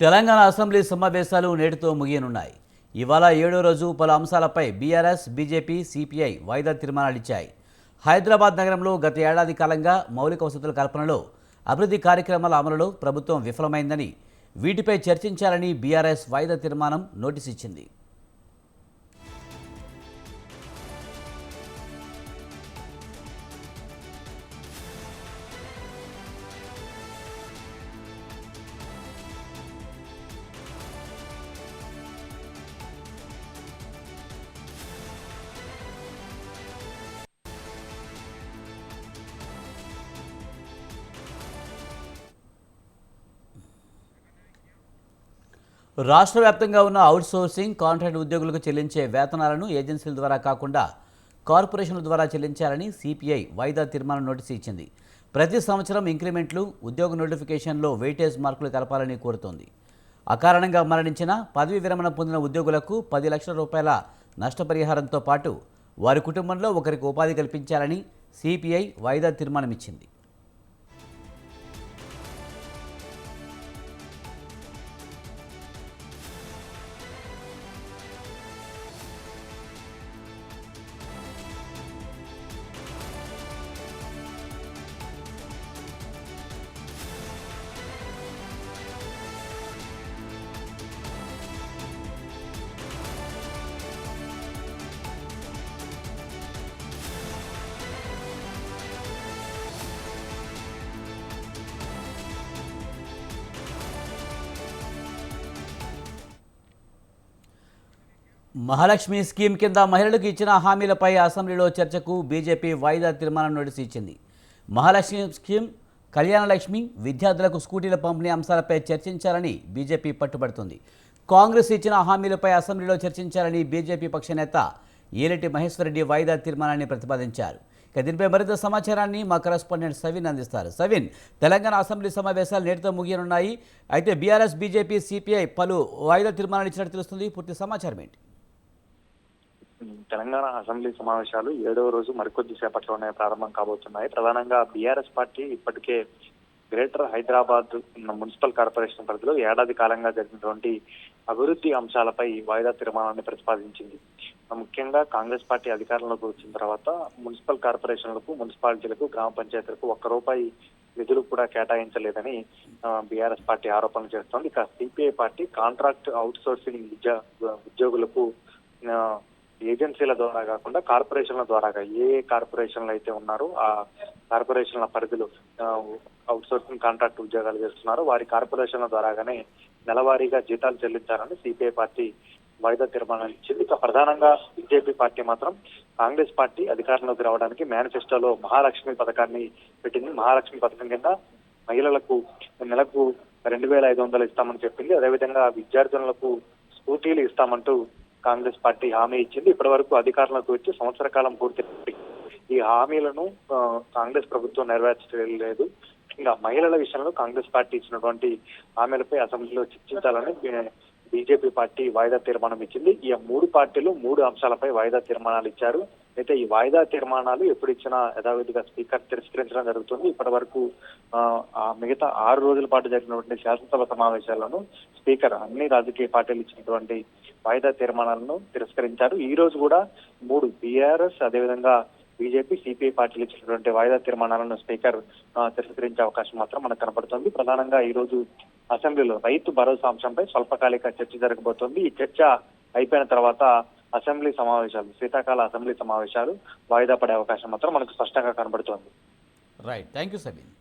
Telangana assembly సమావేశాలు నేటితో ముగియనున్నాయి. ఇవాళ ఏడో రోజు పలు అంశాలపై బీఆర్ఎస్ బీజేపీ సిపిఐ వాయిదా తీర్మానాలిచ్చాయి హైదరాబాద్ నగరంలో గత ఏడాది కాలంగా మౌలిక వసతుల కల్పనలో అభివృద్ధి కార్యక్రమాల అమలులో ప్రభుత్వం విఫలమైందని వీటిపై చర్చించాలని బీఆర్ఎస్ వాయిదా తీర్మానం నోటీస్ ఇచ్చింది. రాష్ట్ర వ్యాప్తంగా ఉన్న అవుట్సోర్సింగ్ కాంట్రాక్ట్ ఉద్యోగులకు చెల్లించే వేతనాలను ఏజెన్సీల ద్వారా కాకుండా కార్పొరేషన్ల ద్వారా చెల్లించాలని సిపిఐ వాయిదా తీర్మానం నోటీసు ఇచ్చింది. ప్రతి సంవత్సరం ఇంక్రిమెంట్లు ఉద్యోగ నోటిఫికేషన్లో వెయిటేజ్ మార్కులు కలపాలని కోరుతోంది. అకారణంగా మరణించిన పదవి విరమణ పొందిన ఉద్యోగులకు పది లక్షల రూపాయల నష్టపరిహారంతో పాటు వారి కుటుంబంలో ఒకరికి ఉపాధి కల్పించాలని సిపిఐ వాయిదా తీర్మానం ఇచ్చింది మహాలక్ష్మి స్కీమ్ కింద మహిళలకు ఇచ్చిన హామీలపై అసెంబ్లీలో చర్చకు బీజేపీ వాయిదా తీర్మానం నోటీసు ఇచ్చింది మహాలక్ష్మి స్కీమ్ కళ్యాణలక్ష్మి విద్యార్థులకు స్కూటీల పంపిణీ అంశాలపై చర్చించాలని బీజేపీ పట్టుబడుతుంది. కాంగ్రెస్ ఇచ్చిన హామీలపై అసెంబ్లీలో చర్చించాలని బీజేపీ పక్ష నేత ఏరెడ్డి మహేశ్వరరెడ్డి వాయిదా తీర్మానాన్ని ప్రతిపాదించారు. ఇక దీనిపై మరింత సమాచారాన్ని మా కరెస్పాండెంట్ సవిన్ అందిస్తారు. సవిన్ తెలంగాణ అసెంబ్లీ సమావేశాలు నేటితో ముగియనున్నాయి. అయితే బీఆర్ఎస్ బీజేపీ సిపిఐ పలు వాయిదా తీర్మానాలు ఇచ్చినట్టు తెలుస్తుంది. పూర్తి సమాచారం ఏంటి? తెలంగాణ అసెంబ్లీ సమావేశాలు ఏడవ రోజు మరికొద్ది సేపట్లోనే ప్రారంభం కాబోతున్నాయి. ప్రధానంగా బీఆర్ఎస్ పార్టీ ఇప్పటికే గ్రేటర్ హైదరాబాద్ మున్సిపల్ కార్పొరేషన్ పరిధిలో ఏడాది కాలంగా జరిగినటువంటి అభివృద్ధి అంశాలపై వాయిదా తీర్మానాన్ని ప్రతిపాదించింది. ముఖ్యంగా కాంగ్రెస్ పార్టీ అధికారంలోకి వచ్చిన తర్వాత మున్సిపల్ కార్పొరేషన్లకు మున్సిపాలిటీలకు గ్రామ పంచాయతీలకు ఒక్క రూపాయి నిధులు కూడా కేటాయించలేదని బీఆర్ఎస్ పార్టీ ఆరోపణలు చేస్తోంది. ఇక CPI party contract outsourcing ఉద్యోగులకు ఏజెన్సీల ద్వారా కాకుండా కార్పొరేషన్ల ద్వారా ఏ ఏ కార్పొరేషన్లు అయితే ఉన్నారో ఆ కార్పొరేషన్ల పరిధిలో అవుట్ సోర్సింగ్ కాంట్రాక్ట్ ఉద్యోగాలు చేస్తున్నారో వారి కార్పొరేషన్ల ద్వారాగానే నెలవారీగా జీతాలు చెల్లించాలని సిపిఐ పార్టీ వాయిదా తీర్మానం ఇచ్చింది. ఇక ప్రధానంగా బీజేపీ పార్టీ మాత్రం కాంగ్రెస్ పార్టీ అధికారంలోకి రావడానికి మేనిఫెస్టోలో మహాలక్ష్మి పథకాన్ని పెట్టింది. మహాలక్ష్మి పథకం కింద మహిళలకు నెలకు రెండు వేల ఐదు వందలు ఇస్తామని చెప్పింది. అదేవిధంగా విద్యార్థులకు స్కూటీలు ఇస్తామంటూ కాంగ్రెస్ పార్టీ హామీ ఇచ్చింది. ఇప్పటి వరకు అధికారంలోకి వచ్చి సంవత్సర కాలం పూర్తి ఈ హామీలను ఆ, కాంగ్రెస్ ప్రభుత్వం నెరవేర్చలేదు. ఇంకా మహిళల విషయంలో కాంగ్రెస్ పార్టీ ఇచ్చినటువంటి హామీలపై అసెంబ్లీలో చర్చించాలని బీజేపీ పార్టీ వాయిదా తీర్మానం ఇచ్చింది. ఈ మూడు పార్టీలు మూడు అంశాలపై వాయిదా తీర్మానాలు ఇచ్చారు. అయితే ఈ వాయిదా తీర్మానాలు ఎప్పుడు ఇచ్చినా యథావిధిగా స్పీకర్ తిరస్కరించడం జరుగుతుంది. ఇప్పటి వరకు ఆ, మిగతా ఆరు రోజుల పాటు జరిగినటువంటి శాసనసభ సమావేశాలను స్పీకర్ అన్ని రాజకీయ పార్టీలు ఇచ్చినటువంటి వాయిదా తీర్మానాలను తిరస్కరించారు. ఈ రోజు కూడా మూడు బీఆర్ఎస్ అదేవిధంగా బీజేపీ సిపిఐ పార్టీలు ఇచ్చినటువంటి వాయిదా తీర్మానాలను స్పీకర్ తిరస్కరించే అవకాశం మాత్రం మనకు కనపడుతుంది. ప్రధానంగా ఈ రోజు అసెంబ్లీలో రైతు భరోసా అంశంపై స్వల్పకాలిక చర్చ జరగబోతోంది. ఈ చర్చ అయిపోయిన తర్వాత అసెంబ్లీ సమావేశాలు శీతాకాల అసెంబ్లీ సమావేశాలు వాయిదా పడే అవకాశం మాత్రం మనకు స్పష్టంగా కనబడుతోంది. Right thank you Sabeen